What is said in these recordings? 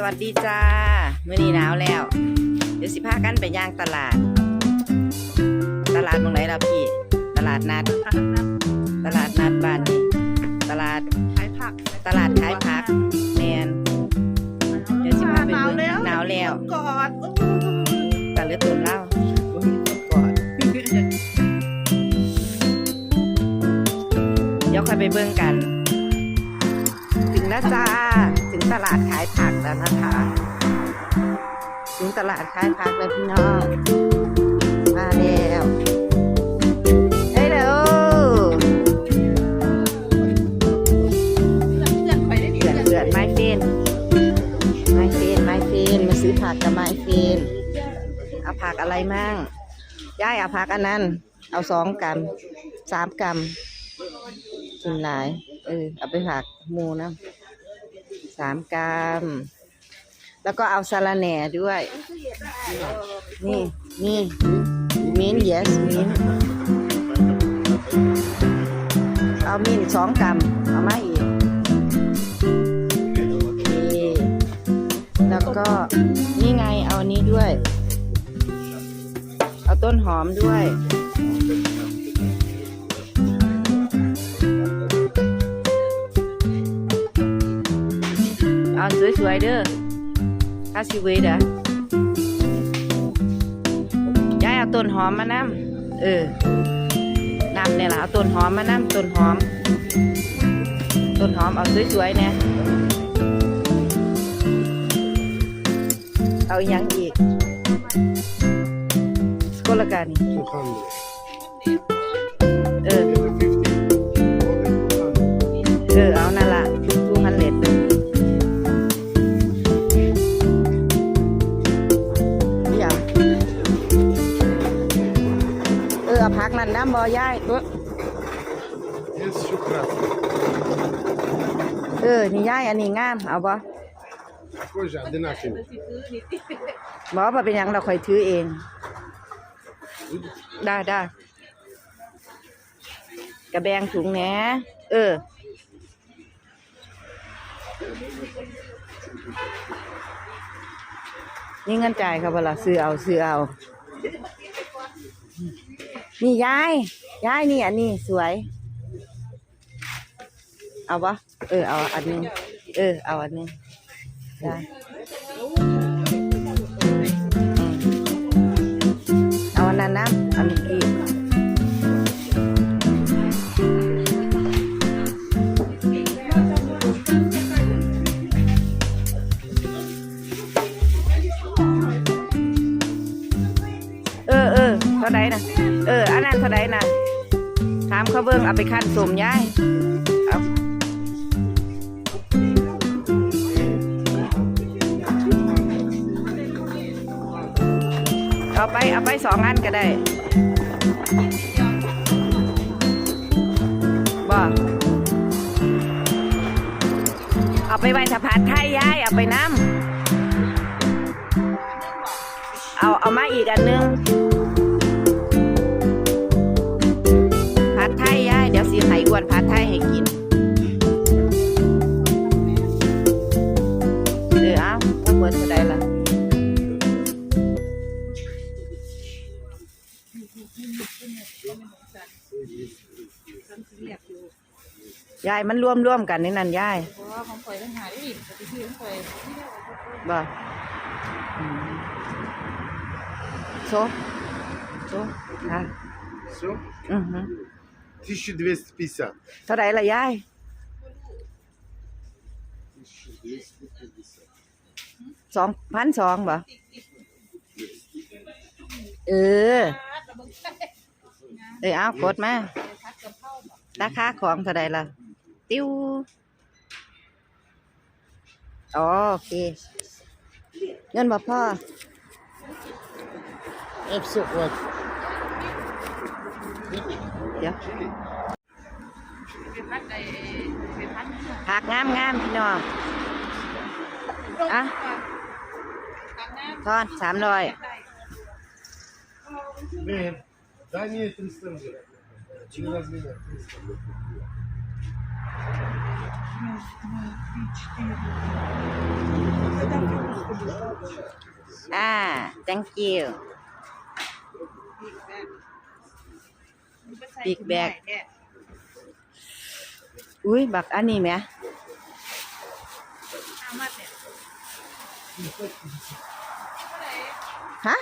สวัสดีจ้ามื่อนี้หนาวแล้ว เดี๋ยวสิพากันไปย่างตลาด ตลาดตรงไหนล่ะพี่ ตลาดนัด ตลาดนัดบ้านนี้ตลาดขายผักตลาดขายผักแมนเดี๋ยวสิพาไปหนาวเบิ่แล้วงหนาวแล้วกอดกันเหลือตุนเล่าบ่มีคนกอดเดี๋ยวค่อยไปเบิ่งกัน ถึงแล้วจ้า ถึงตลาดขายผักแล้วนะคะ ถึงตลาดขายผักแล้วพี่น้อง มาแล้วเฮ้ยเด้อเดือดเดือดไม้เฟนไม้เฟนไม้เฟนมาซื้อผักกับไม้เฟนเอาผักอะไรมั่งย่ายเอาผักอันนั้น เอาสองกรัมสามกรัมกินหลาย เออเอาไปผักหมูนะสามกรัมแล้วก็เอาสาระแหน่ด้วย นี่นี่มิ้น yes มิ้นเอามิ้นสองกรัมเอามาอีกนี่แล้วก็นี่ไงเอานี้ด้วย เอาต้นหอมด้วย อาสวยๆเด้อข้าสิเวดะยายเอาต้นหอมมานำเออนำเนี่ยล่ะเอาต้นหอมมานำต้นหอม ต้นหอมเอาสวยๆเนี่ยเอาอยังอีกก็ละกันเออ เออ เอา เออเอาพักนั่นน้ำบอย่ายตัว Yes, shukran. เออ นี่ย่ายอันนี้งาม เอาบ่ Koja, de nakin. บ่บ่เป็นหยังเราคอยถือเอง ได้ได้กระแบงถุงแหนเออ นี่เงินจ่ายครับเวลาซื้อเอา ซื้อเอา นี่ยาย ยายนี่อันนี้สวย เอาปะเออ เอาอันนึง เออ เอาอันนึงได้อืมเอาอันนั้นนะอันเมื่อกี้เออเออเท่าไหร่นะ ท่าไหร่นะถามเขาเบิ่งเอาไปขั้นสมยายเอาเอาไปเอาไปสองอันก็ได้บ่เอาไปไว้สะพานไทยยายเอาไปน้ำเอาเอามาอีกอันหนึง วนผัดไทยให้กินเดี๋ยวอ้าวเบิดเรจะได้ละยายมันร่วมร่วมกันนี่นันยายของข่อยมันหายอีปฏิทินข่อยบ่โซโซฮะโซอือฮึ 1250. เท่าไหร่ละยาย 1250. สองพันสองบ่เออ เออเอากดมาราคาของเท่าไหร่ละติ้วอ๋อโอเค เงินบ่พ่อ Hepsi var. เดี๋ยว เป็นพัดในเป็นพัด ผักงามงามๆพี่น้อง อ่ะ ทอนสามร้อย Ben. Дай мне 300 лет. Не разменяй. 300. อ่า thank you Big bag อุ้ยบักอันนี้ไหมเอามาเนี่ยฮะ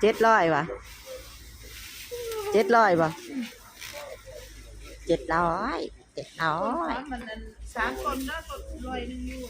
เจ็ดร้อยวะเจ็ดร้อยวะเจ็ดร้อยเจ็ดร้อต้นยขอนมันอันสามคนแล้วก็ลอยหนึ่งอยู่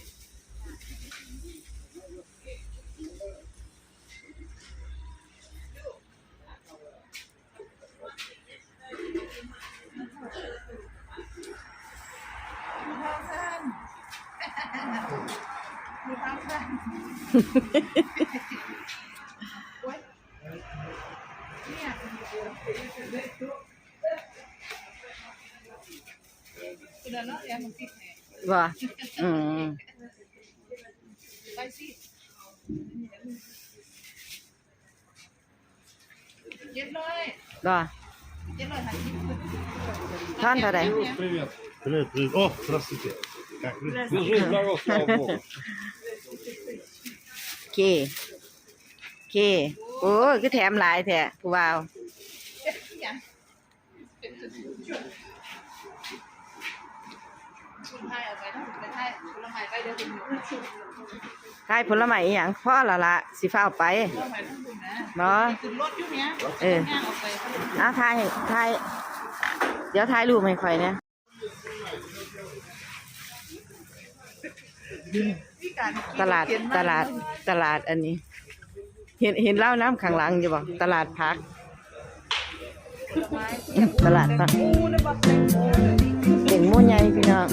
Vâng. Ừ. Да. Танда, да. Привет. Привет, привет. О, здравствуйте. Как вы? Держи, здоров, слава богу. เค เค โอ้ยคือแถมหลายแท้ผู้บ่าว ยังคุณไทยเอาไปถ้าคุณไปไทยคุณละไมไปเดี๋ยวคุณอยู่คุณ ขายผลไม้อีหยังพ่อละละสิฟ้าวไป ละไมทั้งคุณนะ เนาะ ขึ้นรถอยู่เนี้ย เออ ย่างออกไป เอาถ่ายถ่ายเดี๋ยวถ่ายรูปให้ข่อยเนี่ย ตลาดตลาดตลาดอันนี้ เห็นเห็นเล่าน้ำข้างหลังอยู่บ่ตลาดพัก ตลาดพักโอ้ได้บักแตงโมเลยเป็นหมูใหญ่พี่น้อง